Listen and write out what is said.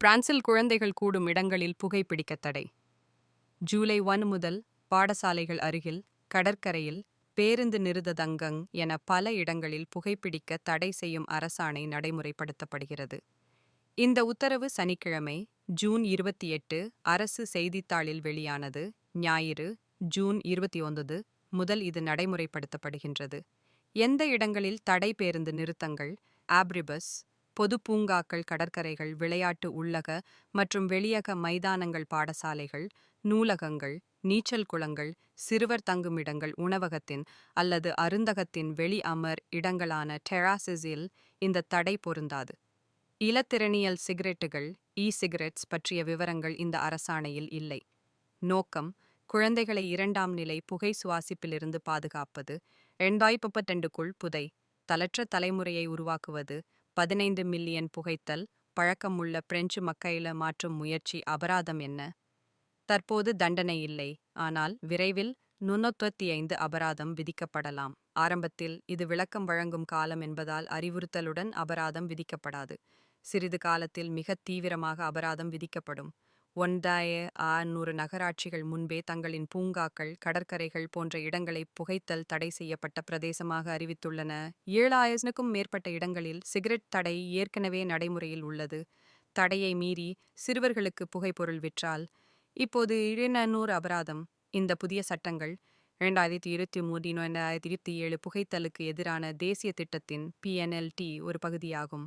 பிரான்சில் குழந்தைகள் கூடும் இடங்களில் புகைப்பிடிக்க தடை. ஜூலை ஒன் முதல் பாடசாலைகள் அருகில் கடற்கரையில் பேருந்து நிறுததங்கங் என பல இடங்களில் புகைப்பிடிக்க தடை செய்யும் அரசாணை நடைமுறைப்படுத்தப்படுகிறது. இந்த உத்தரவு சனிக்கிழமை ஜூன் இருபத்தி எட்டு அரசு செய்தித்தாளில் வெளியானது. ஞாயிறு ஜூன் இருபத்தி ஒன்பது முதல் இது நடைமுறைப்படுத்தப்படுகின்றது. எந்த இடங்களில் தடை பேருந்து நிறுத்தங்கள்? ஆப்ரிபஸ் பொது பூங்காக்கள் கடற்கரைகள் விளையாட்டு உள்ளக மற்றும் வெளியக மைதானங்கள் பாடசாலைகள் நூலகங்கள் நீச்சல் குளங்கள் சிறுவர் தங்குமிடங்கள் உணவகத்தின் அல்லது அருந்தகத்தின் வெளி அமர் இடங்களான டெராசிஸில் இந்த தடை பொருந்தாது. இலத்திரணியல் சிகரெட்டுகள் இ சிகரெட்ஸ் பற்றிய விவரங்கள் இந்த அரசாணையில் இல்லை. நோக்கம் குழந்தைகளை இரண்டாம் நிலை புகை சுவாசிப்பிலிருந்து பாதுகாப்பது. எண்பாய் முப்பத்தெண்டுக்குள் புதை தலற்ற தலைமுறையை உருவாக்குவது. பதினைந்து மில்லியன் புகைத்தல் பழக்கமுள்ள பிரெஞ்சு மக்கையில மாற்றும் முயற்சி அபராதம் என்ன? தற்போது தண்டனை இல்லை. ஆனால் விரைவில் நுண்ணூத்தி ஐந்து அபராதம் விதிக்கப்படலாம். ஆரம்பத்தில் இது விளக்கம் வழங்கும் காலம் என்பதால் அறிவுறுத்தலுடன் அபராதம் விதிக்கப்படாது. சிறிது காலத்தில் மிக தீவிரமாக அபராதம் விதிக்கப்படும். ஒன்றாய ஆறுநூறு நகராட்சிகள் முன்பே தங்களின் பூங்காக்கள் கடற்கரைகள் போன்ற இடங்களை புகைத்தல் தடை செய்யப்பட்ட பிரதேசமாக அறிவித்துள்ளன. ஏழாயிரத்துக்கும் மேற்பட்ட இடங்களில் சிகரெட் தடை ஏற்கனவே நடைமுறையில் உள்ளது. தடையை மீறி சிறுவர்களுக்கு புகைப்பொருள் விற்றால். இப்போது இருநூறு அபராதம். இந்த புதிய சட்டங்கள் இரண்டாயிரத்தி இருபத்தி மூன்று இரண்டாயிரத்தி இருபத்தி ஏழு புகைத்தலுக்கு எதிரான தேசிய திட்டத்தின் பிஎன்எல்டி ஒரு பகுதியாகும்.